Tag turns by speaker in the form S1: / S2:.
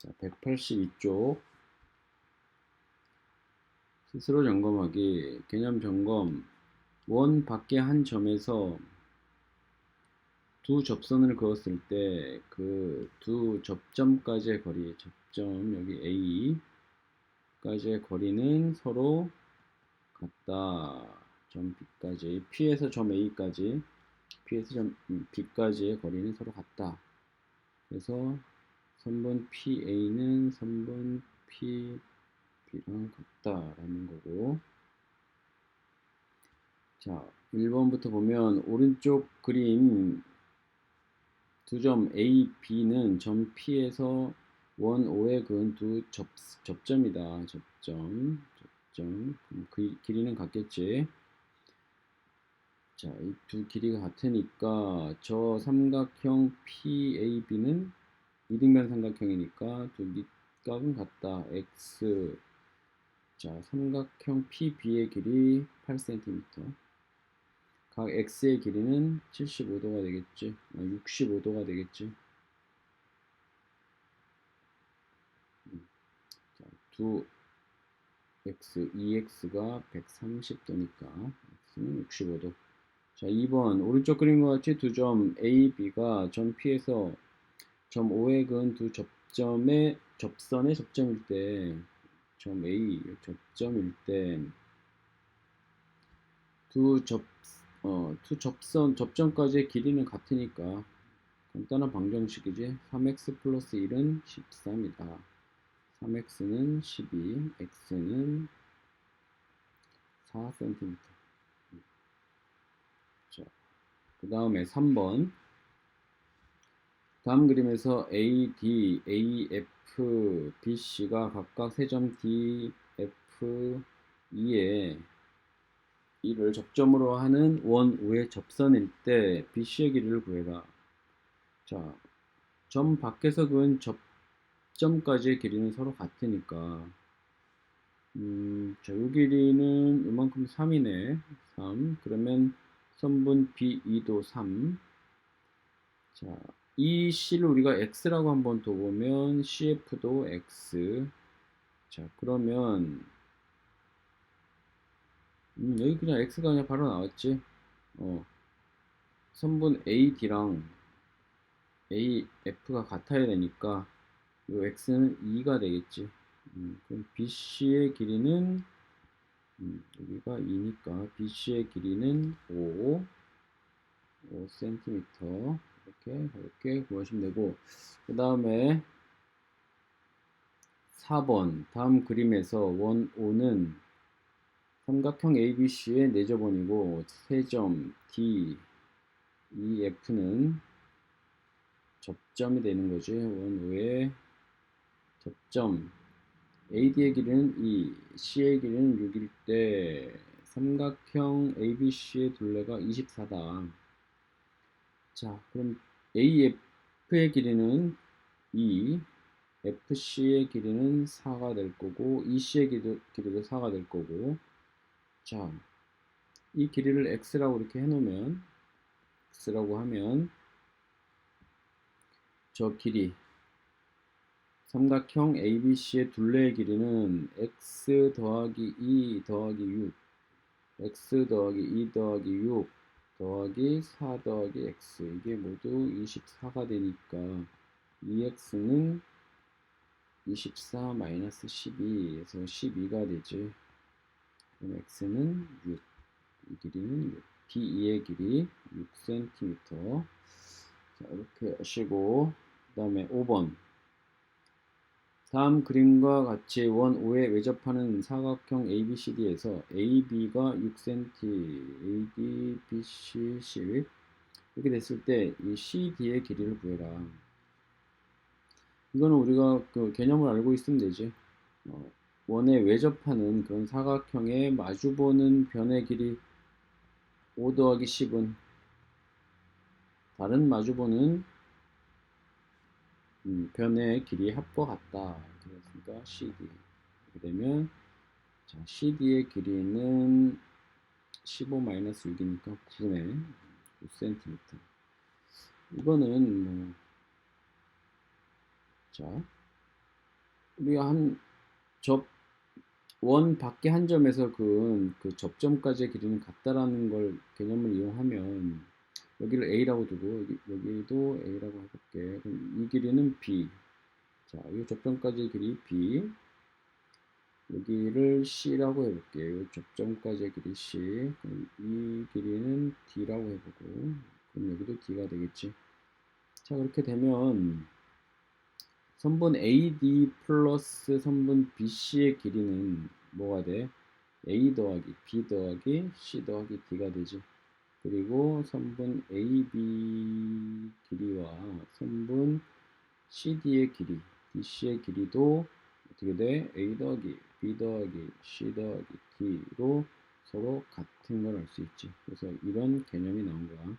S1: 자, 182쪽. 스스로 점검하기. 개념 점검. 원 밖에 한 점에서 두 접선을 그었을 때 그 두 접점까지의 거리 접점 여기 A까지의 거리는 서로 같다. 점 B까지. P에서 점 A까지. P에서 점 B까지의 거리는 서로 같다. 그래서 선분 PA는 선분 P B랑 같다라는 거고 자 1번부터 보면 오른쪽 그림 두 점 A, B는 점 P에서 원 O에 그은 두 접, 접점이다. 접점, 접점. 그 길이는 같겠지. 자, 이 두 길이가 같으니까 저 삼각형 PAB는 이등변 삼각형이니까 두 밑각은 같다. X 자, 삼각형 PB의 길이 8cm. 각 X의 길이는 75도가 되겠지. 65도가 아, 되겠지. 음. 자, 두 X, 2X가 130도니까 X는 65도. 자, 2번 오른쪽 그림과 같이 두 점 A, B가 점 P에서 점 O에 그은 두 접점의 접선의 접점일 때 점 A 접점일 때 두 접, 어, 두 접선, 접점까지의 길이는 같으니까 간단한 방정식이지 3x 플러스 1은 13이다. 3x는 12 x는 4cm 자, 그 다음에 3번 다음 그림에서 A, D, A, F, B, C가 각각 세 점 D, F, E에 이를 접점으로 하는 원 우의 접선일 때 BC의 길이를 구해라. 자, 점 밖에서 그은 접점까지의 길이는 서로 같으니까 음, 자, 요 길이는 이만큼 3이네. 3. 그러면 선분 B2도 3. 자, 이 C를 우리가 X라고 한번 더 보면 CF도 X. 자, 그러면 음, 여기 그냥 X가 그냥 바로 나왔지. 어, 선분 AD랑 AF가 같아야 되니까 이 X는 2가 되겠지. 음, 그럼 BC의 길이는 음, 여기가 2니까 BC의 길이는 5 5cm 이렇게 이렇게 구하시면 되고 그 다음에 4번 다음 그림에서 원 5는 삼각형 ABC의 내저번이고 세점 D, E, F는 접점이 되는 거지. 원우의 접점 AD의 길이는 2, C의 길이는 6일 때 삼각형 ABC의 둘레가 24다. 자, 그럼 AF의 길이는 2, FC의 길이는 4가 될 거고, EC의 길이도, 길이도 4가 될 거고, 자, 이 길이를 x라고 이렇게 해놓으면 x라고 하면 저 길이 삼각형 ABC의 둘레의 길이는 x 더하기 2 더하기 6 x 더하기 2 더하기 6 더하기 4 더하기 x. 이게 모두 24가 되니까 2x는 24 마이너스 12에서 12가 되지. 그럼 x는 6, 이 길이는 6, b2의 길이 6cm. 자, 이렇게 하시고, 그 다음에 5번. 다음 그림과 같이 원 5에 외접하는 사각형 ABCD에서 AB가 6cm, AD, BC, C 이렇게 됐을 때 이 CD의 길이를 구해라. 이거는 우리가 그 개념을 알고 있으면 되지. 어, 원에 외접하는 그런 사각형의 마주보는 변의 길이 5 더하기 10은 다른 마주보는 음, 변의 길이 합과 같다. 그랬으니까 CD. 이렇게 되면 자, CD의 길이는 15-6이니까 9네. 9cm. 이거는 뭐 자, 우리가 한 접 원 밖에 한 점에서 그은 그 접점까지의 길이는 같다라는 걸 개념을 이용하면 여기를 a라고 두고 여기, 여기도 a라고 해볼게. 길이는 b. 자, 이 접점까지의 길이 b. 여기를 c라고 해볼게요. 이 접점까지의 길이 c. 그럼 이 길이는 d라고 해보고 그럼 여기도 d가 되겠지. 자, 그렇게 되면 선분 AD 플러스 선분 BC의 길이는 뭐가 돼? A 더하기 B 더하기 C 더하기 D가 되지. 그리고 선분 AB 길이와 선분 CD의 길이, DC의 길이도 어떻게 돼? A 더하기 B 더하기 C 더하기 D로 서로 같은 걸 알 수 있지. 그래서 이런 개념이 나온 거야.